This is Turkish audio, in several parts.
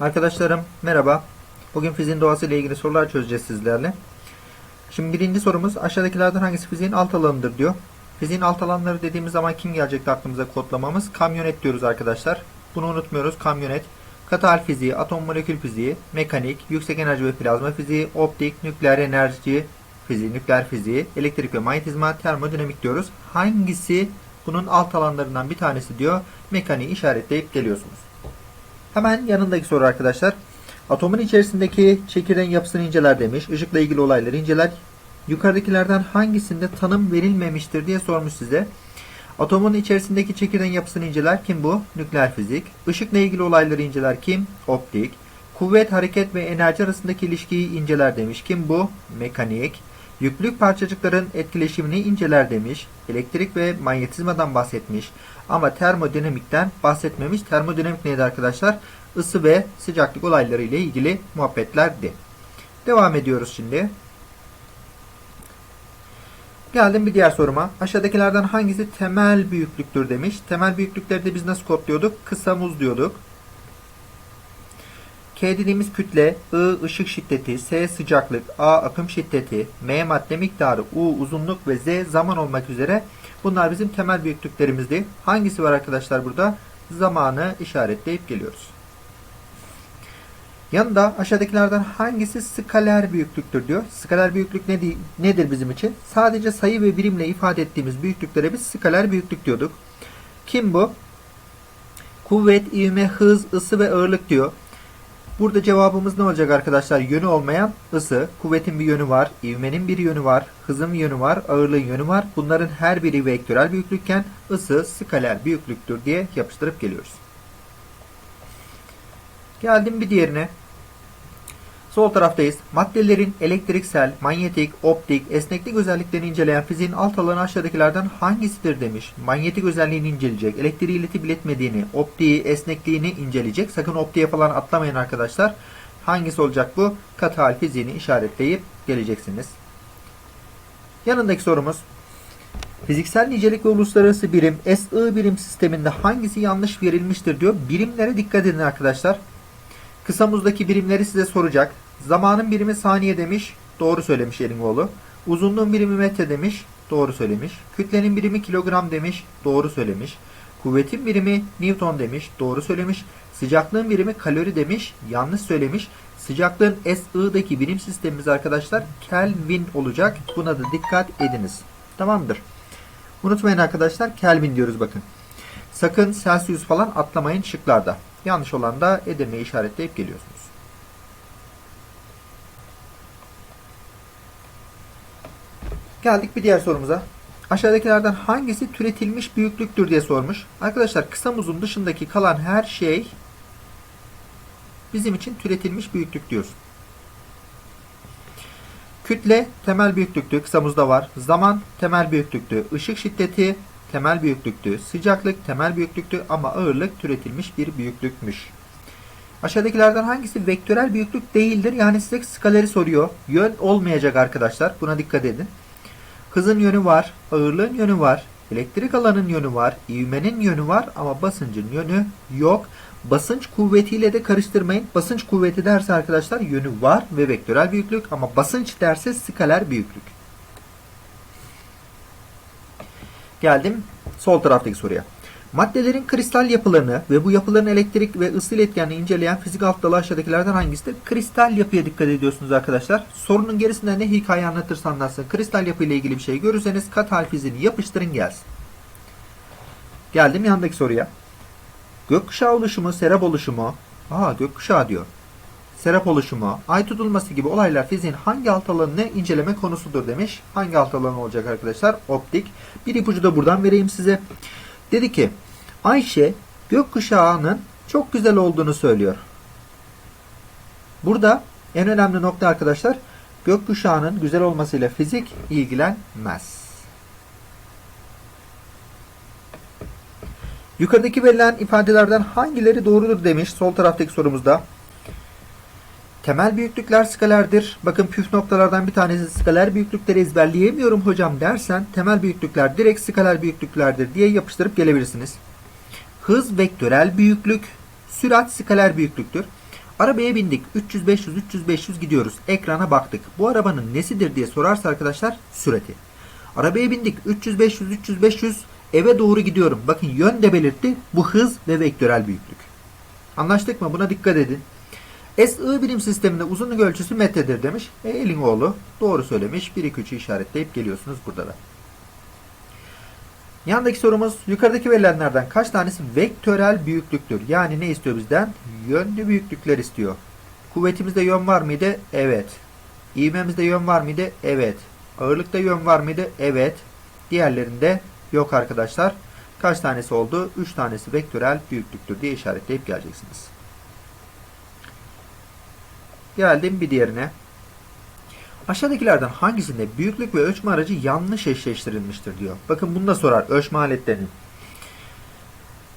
Arkadaşlarım merhaba. Bugün fiziğin doğası ile ilgili sorular çözeceğiz sizlerle. Şimdi birinci sorumuz aşağıdakilerden hangisi fiziğin alt alanıdır diyor. Fiziğin alt alanları dediğimiz zaman kim gelecekti aklımıza kodlamamız? Kamyonet diyoruz arkadaşlar. Bunu unutmuyoruz kamyonet. Katı hal fiziği, atom molekül fiziği, mekanik, yüksek enerji ve plazma fiziği, optik, nükleer enerji fiziği, nükleer fiziği, elektrik ve manyetizma, termodinamik diyoruz. Hangisi bunun alt alanlarından bir tanesi diyor. Mekaniği işaretleyip geliyorsunuz. Hemen yanındaki soru arkadaşlar. Atomun içerisindeki çekirdeğin yapısını inceler demiş. Işıkla ilgili olayları inceler. Yukarıdakilerden hangisinde tanım verilmemiştir diye sormuş size. Atomun içerisindeki çekirdeğin yapısını inceler. Kim bu? Nükleer fizik. Işıkla ilgili olayları inceler. Kim? Optik. Kuvvet, hareket ve enerji arasındaki ilişkiyi inceler demiş. Kim bu? Mekanik. Yüklük parçacıkların etkileşimini inceler demiş. Elektrik ve manyetizmadan bahsetmiş. Ama termodinamikten bahsetmemiş. Termodinamik neydi arkadaşlar? Isı ve sıcaklık olayları ile ilgili muhabbetlerdi. Devam ediyoruz şimdi. Geldim bir diğer soruma. Aşağıdakilerden hangisi temel büyüklüktür demiş. Temel büyüklükleri de biz nasıl kodluyorduk? Kısa muz diyorduk. K dediğimiz kütle, I ışık şiddeti, S sıcaklık, A akım şiddeti, M madde miktarı, U uzunluk ve Z zaman olmak üzere bunlar bizim temel büyüklüklerimizdi. Hangisi var arkadaşlar burada? Zamanı işaretleyip geliyoruz. Yanında aşağıdakilerden hangisi skaler büyüklüktür diyor. Skaler büyüklük ne, nedir bizim için? Sadece sayı ve birimle ifade ettiğimiz büyüklüklere biz skaler büyüklük diyorduk. Kim bu? Kuvvet, ivme, hız, ısı ve ağırlık diyor. Burada cevabımız ne olacak arkadaşlar? Yönü olmayan ısı, kuvvetin bir yönü var, ivmenin bir yönü var, hızın bir yönü var, ağırlığın yönü var. Bunların her biri vektörel büyüklükken ısı skaler büyüklüktür diye yapıştırıp geliyoruz. Geldim bir diğerine. Sol taraftayız. Maddelerin elektriksel, manyetik, optik, esneklik özelliklerini inceleyen fiziğin alt alanı aşağıdakilerden hangisidir demiş. Manyetik özelliğini inceleyecek. Elektriği iletip iletmediğini, optiği, esnekliğini inceleyecek. Sakın optiğe falan atlamayın arkadaşlar. Hangisi olacak bu? Katı hal fiziğini işaretleyip geleceksiniz. Yanındaki sorumuz. Fiziksel nicelik ve uluslararası birim SI birim sisteminde hangisi yanlış verilmiştir diyor. Birimlere dikkat edin arkadaşlar. Kısa muzdaki birimleri size soracak. Zamanın birimi saniye demiş. Doğru söylemiş Elingoğlu. Uzunluğun birimi metre demiş. Doğru söylemiş. Kütlenin birimi kilogram demiş. Doğru söylemiş. Kuvvetin birimi Newton demiş. Doğru söylemiş. Sıcaklığın birimi kalori demiş. Yanlış söylemiş. Sıcaklığın SI'daki birim sistemimiz arkadaşlar Kelvin olacak. Buna da dikkat ediniz. Tamamdır. Unutmayın arkadaşlar Kelvin diyoruz bakın. Sakın Celsius falan atlamayın şıklarda. Yanlış olan da Edirne'yi işaretleyip geliyorsunuz. Geldik bir diğer sorumuza. Aşağıdakilerden hangisi türetilmiş büyüklüktür diye sormuş. Arkadaşlar kısa muzun dışındaki kalan her şey bizim için türetilmiş büyüklük diyoruz. Kütle temel büyüklüktü. Kısa muzda var. Zaman temel büyüklüktü. Işık şiddeti temel büyüklüktü. Sıcaklık temel büyüklüktü ama ağırlık türetilmiş bir büyüklükmüş. Aşağıdakilerden hangisi vektörel büyüklük değildir? Yani size skaleri soruyor. Yön olmayacak arkadaşlar. Buna dikkat edin. Hızın yönü var, ağırlığın yönü var, elektrik alanın yönü var, ivmenin yönü var ama basıncın yönü yok. Basınç kuvvetiyle de karıştırmayın. Basınç kuvveti derse arkadaşlar yönü var ve vektörel büyüklük ama basınç derse skaler büyüklük. Geldim sol taraftaki soruya. Maddelerin kristal yapılarını ve bu yapıların elektrik ve ısı iletkenliğini inceleyen fizik alt dalı aşağıdakilerden hangisidir? Kristal yapıya dikkat ediyorsunuz arkadaşlar. Sorunun gerisinde ne hikaye anlatırsa anlatsın. Kristal yapı ile ilgili bir şey görürseniz kat hal fiziğini yapıştırın gelsin. Geldim yandaki soruya. Gökkuşağı oluşumu, serap oluşumu. Aa gökkuşağı diyor. Serap oluşumu, ay tutulması gibi olaylar fiziğin hangi alt alanını inceleme konusudur demiş. Hangi alt alanı olacak arkadaşlar? Optik. Bir ipucu da buradan vereyim size. Dedi ki Ayşe gökkuşağının çok güzel olduğunu söylüyor. Burada en önemli nokta arkadaşlar gökkuşağının güzel olmasıyla fizik ilgilenmez. Yukarıdaki verilen ifadelerden hangileri doğrudur demiş sol taraftaki sorumuzda. Temel büyüklükler skalerdir. Bakın püf noktalardan bir tanesi skaler büyüklükleri ezberleyemiyorum hocam dersen temel büyüklükler direkt skaler büyüklüklerdir diye yapıştırıp gelebilirsiniz. Hız vektörel büyüklük, sürat skaler büyüklüktür. Arabaya bindik. 300 500 300 500 gidiyoruz. Ekrana baktık. Bu arabanın nesidir diye sorarsa arkadaşlar süreti. Arabaya bindik. 300 500 300 500 eve doğru gidiyorum. Bakın yön de belirtti. Bu hız ve vektörel büyüklük. Anlaştık mı? Buna dikkat edin. SI birim sisteminde uzunluk ölçüsü metredir demiş. E, elin oğlu doğru söylemiş. 1 2 3'ü işaretleyip geliyorsunuz burada da. Yandaki sorumuz yukarıdaki verilenlerden kaç tanesi vektörel büyüklüktür? Yani ne istiyor bizden? Yönlü büyüklükler istiyor. Kuvvetimizde yön var mıydı? Evet. İvmemizde yön var mıydı? Evet. Ağırlıkta yön var mıydı? Evet. Diğerlerinde yok arkadaşlar. Kaç tanesi oldu? 3 tanesi vektörel büyüklüktür diye işaretleyip geleceksiniz. Geldim bir diğerine. Aşağıdakilerden hangisinde büyüklük ve ölçme aracı yanlış eşleştirilmiştir diyor. Bakın bunu da sorar ölçme aletlerinin.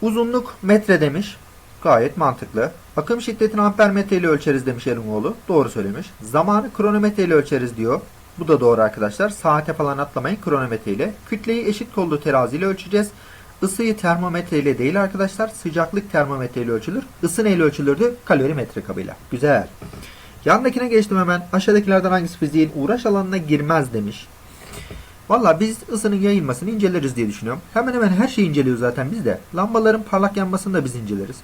Uzunluk metre demiş. Gayet mantıklı. Akım şiddetini amper metre ile ölçeriz demiş Elimoğlu. Doğru söylemiş. Zamanı kronometre ile ölçeriz diyor. Bu da doğru arkadaşlar. Saate falan atlamayın kronometre ile. Kütleyi eşit kollu terazi ile ölçeceğiz. Isıyı termometre ile değil arkadaşlar. Sıcaklık termometre ile ölçülür. Isı neyle ölçülürdü? Kalorimetre kabıyla. Güzel. Yandakine geçtim hemen. Aşağıdakilerden hangisi fiziğin uğraş alanına girmez demiş. Valla biz ısının yayılmasını inceleriz diye düşünüyorum. Hemen hemen her şeyi inceliyoruz zaten biz de. Lambaların parlak yanmasını da biz inceleriz.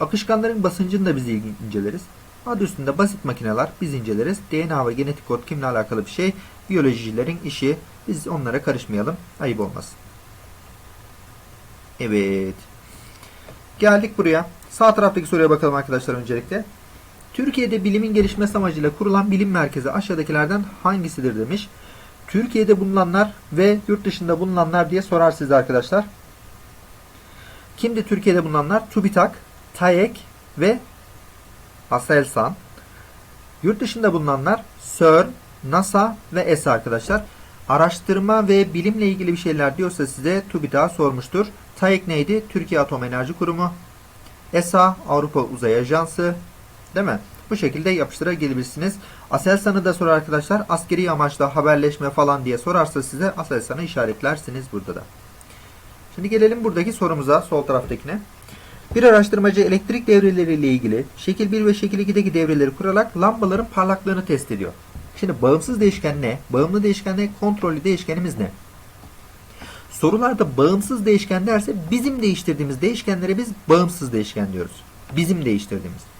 Akışkanların basıncını da biz inceleriz. Adı üstünde basit makineler biz inceleriz. DNA ve genetik kod kimle alakalı bir şey? Biyolojicilerin işi. Biz onlara karışmayalım. Ayıp olmasın. Evet. Geldik buraya. Sağ taraftaki soruya bakalım arkadaşlar öncelikle. Türkiye'de bilimin gelişmesi amacıyla kurulan bilim merkezi aşağıdakilerden hangisidir demiş. Türkiye'de bulunanlar ve yurt dışında bulunanlar diye sorar size arkadaşlar. Kimdi Türkiye'de bulunanlar? TÜBİTAK, TAEK ve Aselsan. Yurt dışında bulunanlar CERN, NASA ve ESA arkadaşlar. Araştırma ve bilimle ilgili bir şeyler diyorsa size TÜBİTAK sormuştur. TAEK neydi? Türkiye Atom Enerji Kurumu. ESA, Avrupa Uzay Ajansı. Değil mi? Bu şekilde yapıştırabilirsiniz. Aselsan'ı da sorar arkadaşlar. Askeri amaçla haberleşme falan diye sorarsa size Aselsan'ı işaretlersiniz burada da. Şimdi gelelim buradaki sorumuza sol taraftakine. Bir araştırmacı elektrik devreleriyle ilgili şekil 1 ve şekil 2'deki devreleri kurarak lambaların parlaklığını test ediyor. Şimdi bağımsız değişken ne? Bağımlı değişken ne? Kontrollü değişkenimiz ne? Sorularda bağımsız değişken derse bizim değiştirdiğimiz değişkenlere biz bağımsız değişken diyoruz. Bizim değiştirdiğimiz.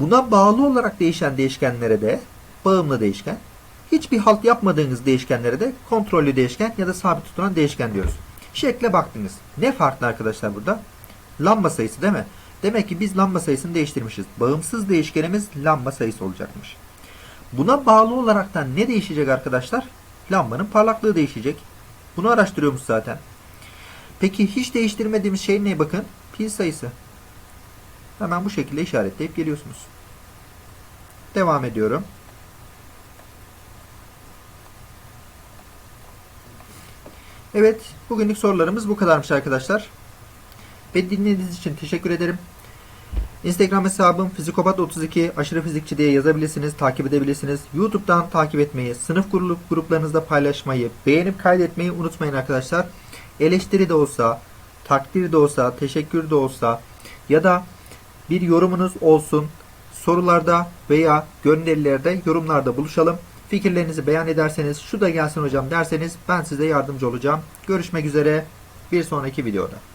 Buna bağlı olarak değişen değişkenlere de bağımlı değişken, hiçbir halt yapmadığınız değişkenlere de kontrollü değişken ya da sabit tutulan değişken diyoruz. Şekle baktınız. Ne farklı arkadaşlar burada? Lamba sayısı değil mi? Demek ki biz lamba sayısını değiştirmişiz. Bağımsız değişkenimiz lamba sayısı olacakmış. Buna bağlı olaraktan ne değişecek arkadaşlar? Lambanın parlaklığı değişecek. Bunu araştırıyormuş zaten. Peki hiç değiştirmediğimiz şey ne bakın? Pil sayısı. Hemen bu şekilde işaretleyip geliyorsunuz. Devam ediyorum. Evet, bugünlük sorularımız bu kadarmış arkadaşlar. Beni dinlediğiniz için teşekkür ederim. Instagram hesabım fizikopat32 aşırı fizikçi diye yazabilirsiniz, takip edebilirsiniz. YouTube'dan takip etmeyi, sınıf grup, gruplarınızda paylaşmayı, beğenip kaydetmeyi unutmayın arkadaşlar. Eleştiri de olsa, takdir de olsa, teşekkür de olsa ya da bir yorumunuz olsun. Sorularda veya gönderilerde yorumlarda buluşalım. Fikirlerinizi beyan ederseniz şu da gelsin hocam derseniz ben size yardımcı olacağım. Görüşmek üzere bir sonraki videoda.